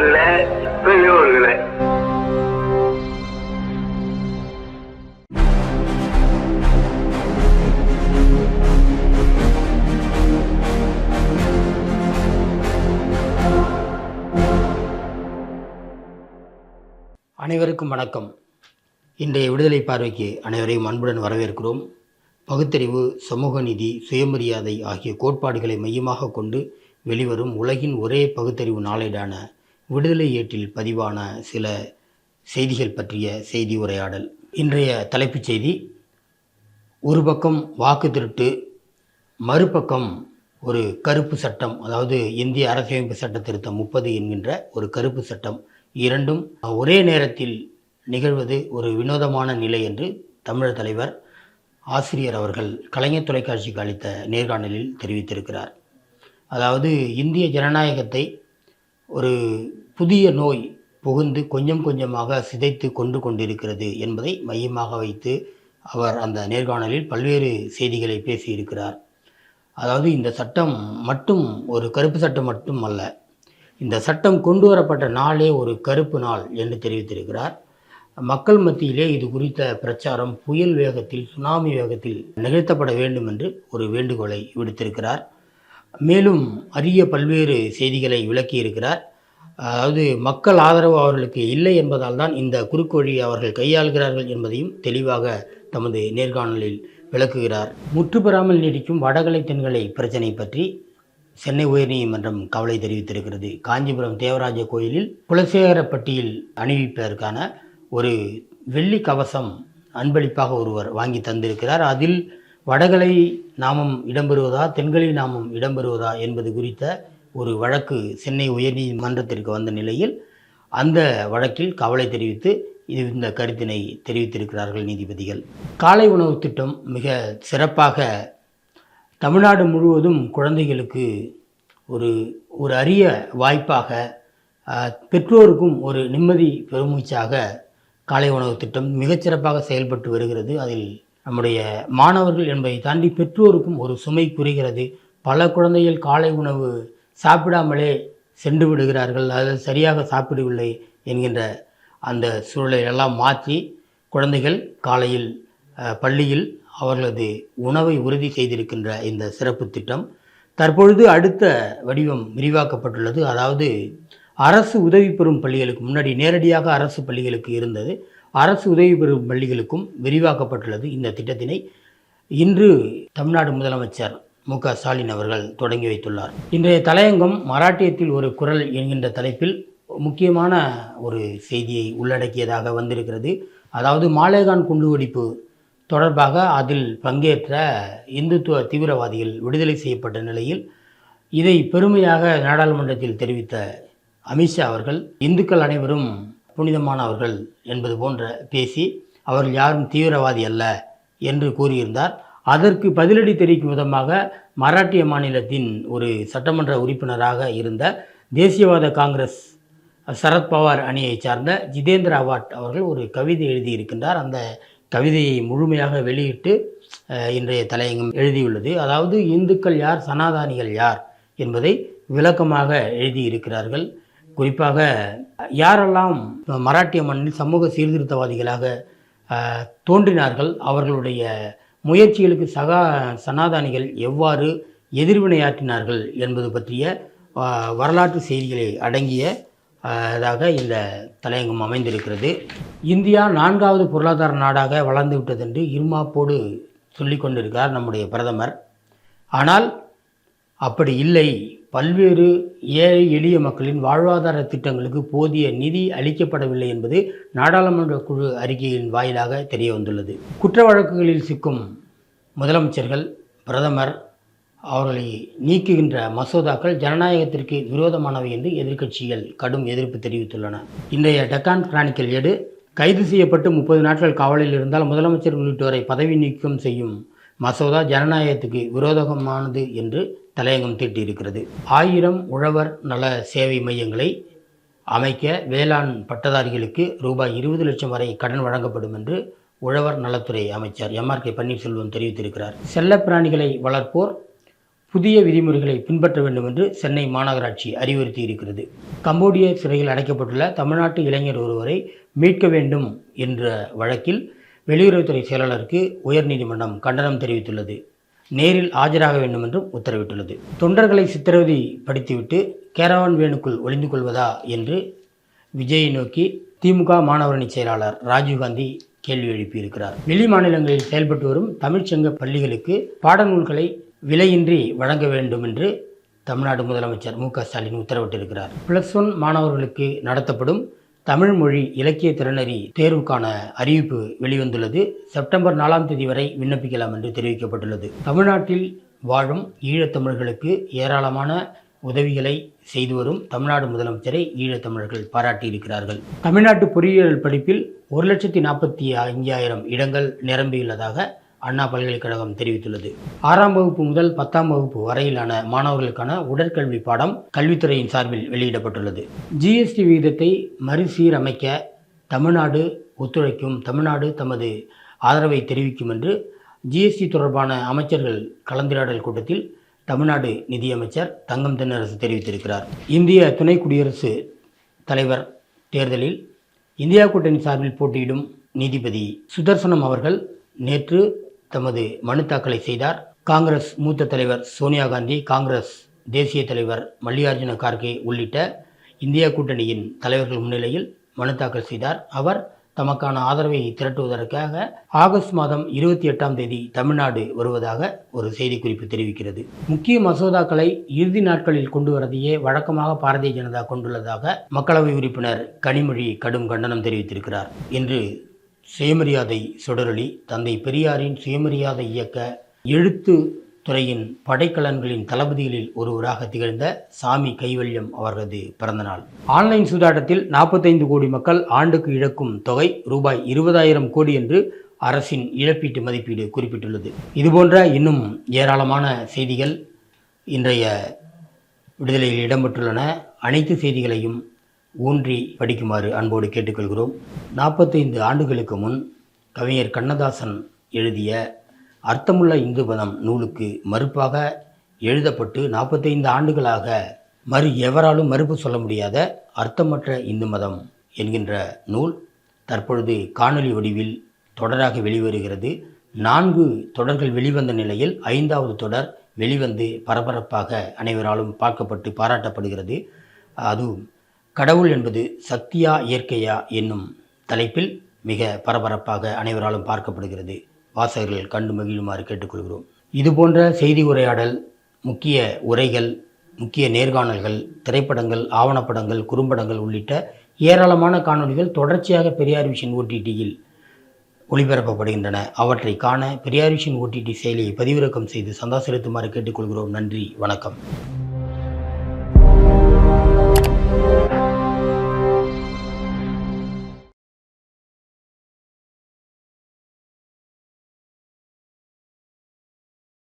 அல்ல பெரியோர்களே. அனைவருக்கும் வணக்கம். இன்றைய விடுதலை பார்வைக்கு அனைவரையும் அன்புடன் வரவேற்கிறோம். பகுத்தறிவு சமூக நீதி சுயமரியாதை ஆகிய கோட்பாடுகளை மையமாக கொண்டு வெளிவரும் உலகின் ஒரே பகுத்தறிவு நாளேடான விடுதலை ஏட்டில் பதிவான சில செய்திகள் பற்றிய செய்தி உரையாடல். இன்றைய தலைப்புச் செய்தி ஒரு பக்கம் வாக்கு திருட்டு மறுபக்கம் ஒரு கருப்பு சட்டம் அதாவது இந்திய அரசியமைப்பு சட்ட திருத்தம் முப்பது என்கின்ற ஒரு கருப்பு சட்டம் இரண்டும் ஒரே நேரத்தில் நிகழ்வது ஒரு வினோதமான நிலை என்று தமிழர் தலைவர் ஆசிரியர் அவர்கள் கலைஞர் தொலைக்காட்சிக்கு அளித்த நேர்காணலில் தெரிவித்திருக்கிறார். அதாவது இந்திய ஜனநாயகத்தை ஒரு புதிய நோய் புகுந்து கொஞ்சம் கொஞ்சமாக சிதைத்து கொண்டு கொண்டிருக்கிறது என்பதை மையமாக வைத்து அவர் அந்த நேர்காணலில் பல்வேறு செய்திகளை பேசியிருக்கிறார். அதாவது இந்த சட்டம் மட்டும் ஒரு கருப்பு சட்டம் மட்டும் அல்ல இந்த சட்டம் கொண்டு வரப்பட்ட நாளே ஒரு கருப்பு நாள் என்று தெரிவித்திருக்கிறார். மக்கள் மத்தியிலே இது குறித்த பிரச்சாரம் புயல் வேகத்தில் சுனாமி வேகத்தில் நிகழ்த்தப்பட வேண்டும் என்று ஒரு வேண்டுகோளை விடுத்திருக்கிறார். மேலும் அரிய பல்வேறு செய்திகளை விளக்கியிருக்கிறார். அதாவது மக்கள் ஆதரவு அவர்களுக்கு இல்லை என்பதால் தான் இந்த குறுக்கு வழியை அவர்கள் கையாளுகிறார்கள் என்பதையும் தெளிவாக தமது நேர்காணலில் விளக்குகிறார். முற்றுப்பெறாமல் நீடிக்கும் வடகலை தென்கலை பிரச்சினை பற்றி சென்னை உயர்நீதிமன்றம் கவலை தெரிவித்திருக்கிறது. காஞ்சிபுரம் தேவராஜ கோயிலில் குலசேகரப்பட்டியில் அணிவிப்பதற்கான ஒரு வெள்ளி கவசம் அன்பளிப்பாக ஒருவர் வாங்கி தந்திருக்கிறார். அதில் வடகலை நாமம் இடம்பெறுவதா தென்கலை நாமம் இடம்பெறுவதா என்பது குறித்த ஒரு வழக்கு சென்னை உயர்நீதிமன்றத்திற்கு வந்த நிலையில் அந்த வழக்கில் கவலை தெரிவித்து இது இந்த கருத்தினை தெரிவித்திருக்கிறார்கள் நீதிபதிகள். காலை உணவு திட்டம் மிக சிறப்பாக தமிழ்நாடு முழுவதும் குழந்தைகளுக்கு ஒரு ஒரு அரிய வாய்ப்பாக பெற்றோருக்கும் ஒரு நிம்மதி பெருமூச்சாக காலை உணவு திட்டம் மிகச்சிறப்பாக செயல்பட்டு வருகிறது. அதில் நம்முடைய மாணவர்கள் என்பதை தாண்டி பெற்றோருக்கும் ஒரு சுமை குறைகிறது பல குழந்தைகள் காலை உணவு சாப்பிடாமலே சென்று விடுகிறார்கள். அது சரியாக சாப்பிடவில்லை என்கின்ற அந்த சூழலை எல்லாம் மாற்றி குழந்தைகள் காலையில் பள்ளியில் அவர்களது உணவை உறுதி செய்திருக்கின்ற இந்த சிறப்பு திட்டம். தற்பொழுது அடுத்த வடிவம் விரிவாக்கப்பட்டுள்ளது. அதாவது அரசு உதவி பெறும் பள்ளிகளுக்கு முன்னாடி நேரடியாக அரசு பள்ளிகளுக்கு இருந்தது. அரசு உதவி பெறும் பள்ளிகளுக்கும் விரிவாக்கப்பட்டுள்ளது இந்த திட்டத்தினை இன்று தமிழ்நாடு முதலமைச்சர் மு க ஸ்டாலின் அவர்கள் தொடங்கி வைத்துள்ளார். இன்றைய தலையங்கம் மராட்டியத்தில் ஒரு குரல் என்கின்ற தலைப்பில் முக்கியமான ஒரு செய்தியை உள்ளடக்கியதாக வந்திருக்கிறது. அதாவது மாலேகான் குண்டுவெடிப்பு தொடர்பாக அதில் பங்கேற்ற இந்துத்துவ தீவிரவாதிகள் விடுதலை செய்யப்பட்ட நிலையில் இதை பெருமையாக நாடாளுமன்றத்தில் தெரிவித்த அமித்ஷா அவர்கள் இந்துக்கள் அனைவரும் புனிதமானவர்கள் என்பது போன்ற பேசி அவர்கள் யாரும் தீவிரவாதி அல்ல என்று கூறியிருந்தார். அதற்கு பதிலடி தெரிவிக்கும் விதமாக மராட்டிய மாநிலத்தின் ஒரு சட்டமன்ற உறுப்பினராக இருந்த தேசியவாத காங்கிரஸ் சரத்பவார் அணியைச் சார்ந்த ஜிதேந்திர அவாட் அவர்கள் ஒரு கவிதை எழுதியிருக்கின்றார். அந்த கவிதையை முழுமையாக வெளியிட்டு இன்றைய தலையங்கம் எழுதியுள்ளது. அதாவது இந்துக்கள் யார் சனாதானிகள் யார் என்பதை விளக்கமாக எழுதியிருக்கிறார்கள். குறிப்பாக யாரெல்லாம் மராட்டிய மண்ணில் சமூக சீர்திருத்தவாதிகளாக தோன்றினார்கள் அவர்களுடைய முயற்சிகளுக்கு சகா சனாதானிகள் எவ்வாறு எதிர்வினையாற்றினார்கள் என்பது பற்றிய வரலாற்று செய்திகளை அடங்கிய தாக இந்த தலையங்கம் அமைந்திருக்கிறது. இந்தியா நான்காவது பொருளாதார நாடாக வளர்ந்து விட்டதென்று இருமாப்போடு சொல்லிக் கொண்டிருக்கிறார் நம்முடைய பிரதமர். ஆனால் அப்படி இல்லை. பல்வேறு ஏழை எளிய மக்களின் வாழ்வாதார திட்டங்களுக்கு போதிய நிதி அளிக்கப்படவில்லை என்பது நாடாளுமன்ற குழு அறிக்கையின் வாயிலாக தெரிய வந்துள்ளது குற்ற வழக்குகளில் சிக்கும் முதலமைச்சர்கள் பிரதமர் அவர்களை நீக்குகின்ற மசோதாக்கள் ஜனநாயகத்திற்கு விரோதமானவை என்று எதிர்க்கட்சிகள் கடும் எதிர்ப்பு தெரிவித்துள்ளன. இன்றைய டெக்கான் கிரானிக்கல் ஏடு கைது செய்யப்பட்டு முப்பது நாட்கள் காவலில் இருந்தால் முதலமைச்சர் உள்ளிட்டோரை பதவி நீக்கம் செய்யும் மசோதா ஜனநாயகத்துக்கு விரோதமானது என்று தலையங்கம் தீட்டியிருக்கிறது. ஆயிரம் உழவர் நல சேவை மையங்களை அமைக்க வேளாண் பட்டதாரிகளுக்கு ரூபாய் இருபது லட்சம் வரை கடன் வழங்கப்படும் என்று உழவர் நலத்துறை அமைச்சர் எம்ஆர் கே பன்னீர்செல்வம் தெரிவித்திருக்கிறார். செல்லப்பிராணிகளை வளர்ப்போர் புதிய விதிமுறைகளை பின்பற்ற வேண்டும் என்று சென்னை மாநகராட்சி அறிவுறுத்தி இருக்கிறது கம்போடிய சிறையில் அடைக்கப்பட்டுள்ள தமிழ்நாட்டு இளைஞர் ஒருவரை மீட்க வேண்டும் என்ற வழக்கில் வெளியுறவுத்துறை செயலாளருக்கு உயர்நீதிமன்றம் கண்டனம் தெரிவித்துள்ளது. நேரில் ஆஜராக வேண்டும் என்றும் உத்தரவிட்டுள்ளது. தொண்டர்களை சித்திரவதை படுத்திவிட்டு கேரவான் வேனுக்குள் ஒளிந்து கொள்வதா என்று விஜயை நோக்கி திமுக மாணவரணி செயலாளர் ராஜீவ்காந்தி கேள்வி எழுப்பியிருக்கிறார். வெளி மாநிலங்களில் செயல்பட்டு வரும் தமிழ்ச்சங்க பள்ளிகளுக்கு பாடநூல்களை விலையின்றி வழங்க வேண்டும் என்று தமிழ்நாடு முதலமைச்சர் மு க ஸ்டாலின் உத்தரவிட்டிருக்கிறார். பிளஸ் ஒன் மாணவர்களுக்கு நடத்தப்படும் தமிழ் மொழி இலக்கிய திறனறி தேர்வுக்கான அறிவிப்பு வெளிவந்துள்ளது. செப்டம்பர் நாலாம் தேதி வரை விண்ணப்பிக்கலாம் என்று தெரிவிக்கப்பட்டுள்ளது. தமிழ்நாட்டில் வாழும் ஈழத்தமிழர்களுக்கு ஏராளமான உதவிகளை செய்து வரும் தமிழ்நாடு முதலமைச்சரை ஈழத்தமிழர்கள் பாராட்டியிருக்கிறார்கள். தமிழ்நாட்டு பொறியியல் படிப்பில் ஒரு லட்சத்தி நாற்பத்தி ஐந்தாயிரம் இடங்கள் நிரம்பியுள்ளதாக அண்ணா பல்கலைக்கழகம் தெரிவித்துள்ளது. ஆறாம் வகுப்பு முதல் பத்தாம் வகுப்பு வரையிலான மாணவர்களுக்கான உடற்கல்வி பாடம் கல்வித்துறையின் சார்பில் வெளியிடப்பட்டுள்ளது. ஜிஎஸ்டி விகிதத்தை மறுசீரமைக்க தமிழ்நாடு ஒத்துழைக்கும் தமிழ்நாடு தமது ஆதரவை தெரிவிக்கும் என்று ஜிஎஸ்டி தொடர்பான அமைச்சர்கள் கலந்துரையாடல் கூட்டத்தில் தமிழ்நாடு நிதியமைச்சர் தங்கம் தென்னரசு தெரிவித்திருக்கிறார். இந்திய துணை குடியரசு தலைவர் தேர்தலில் இந்தியா கூட்டணி சார்பில் போட்டியிடும் நீதிபதி சுதர்சனம் அவர்கள் நேற்று தமது மனு தாக்கலை செய்தார். காங்கிரஸ் மூத்த தலைவர் சோனியா காந்தி காங்கிரஸ் தேசிய தலைவர் மல்லிகார்ஜுன கார்கே உள்ளிட்ட இந்தியா கூட்டணியின் தலைவர்கள் முன்னிலையில் மனு தாக்கல் செய்தார். அவர் தமக்கான ஆதரவை திரட்டுவதற்காக ஆகஸ்ட் மாதம் இருபத்தி எட்டாம் தேதி தமிழ்நாடு வருவதாக ஒரு செய்திக்குறிப்பு தெரிவிக்கிறது. முக்கிய மசோதாக்களை இறுதி நாட்களில் கொண்டு வரதையே வழக்கமாக பாரதிய ஜனதா கொண்டுள்ளதாக மக்களவை உறுப்பினர் கனிமொழி கடும் கண்டனம் தெரிவித்திருக்கிறார். என்று சுயமரியாதை சுடரொளி தந்தை பெரியாரின் சுயமரியாதை இயக்க எழுத்து துறையின் படைக்கலன்களின் தளபதிகளில் ஒருவராக திகழ்ந்த சாமி கைவல்யம் அவரது பிறந்தநாள். ஆன்லைன் சூதாட்டத்தில் நாற்பத்தைந்து கோடி மக்கள் ஆண்டுக்கு இழக்கும் தொகை ரூபாய் இருபதாயிரம் கோடி என்று அரசின் இழப்பீட்டு மதிப்பீடு குறிப்பிட்டுள்ளது. இதுபோன்ற இன்னும் ஏராளமான செய்திகள் இன்றைய விடுதலையில் இடம்பெற்றுள்ளன. அனைத்து செய்திகளையும் ஊன்றி படிக்குமாறு அன்போடு கேட்டுக்கொள்கிறோம். நாற்பத்தைந்து ஆண்டுகளுக்கு முன் கவிஞர் கண்ணதாசன் எழுதிய அர்த்தமுள்ள இந்து மதம் நூலுக்கு மறுப்பாக எழுதப்பட்டு நாற்பத்தைந்து ஆண்டுகளாக மறு எவராலும் மறுப்பு சொல்ல முடியாத அர்த்தமற்ற இந்து மதம் என்கின்ற நூல் தற்பொழுது காணொளி வடிவில் தொடராக வெளிவருகிறது. நான்கு தொடர்கள் வெளிவந்த நிலையில் ஐந்தாவது தொடர் வெளிவந்து பரபரப்பாக அனைவராலும் பார்க்கப்பட்டு பாராட்டப்படுகிறது. அதுவும் கடவுள் என்பது சக்தியா இயற்கையா என்னும் தலைப்பில் மிக பரபரப்பாக அனைவராலும் பார்க்கப்படுகிறது. வாசகர்கள் கண்டு மகிழுமாறு கேட்டுக்கொள்கிறோம். இது போன்ற செய்தி உரையாடல் முக்கிய உரைகள் முக்கிய நேர்காணல்கள் திரைப்படங்கள் ஆவணப்படங்கள் குறும்படங்கள் உள்ளிட்ட ஏராளமான காணொளிகள் தொடர்ச்சியாக பெரியார் விஷன் ஓடிடியில் ஒளிபரப்பப்படுகின்றன. அவற்றை காண பெரியார் விஷன் ஓடிடி செயலியை பதிவிறக்கம் செய்து சந்தா செலுத்துமாறு கேட்டுக்கொள்கிறோம். நன்றி வணக்கம்.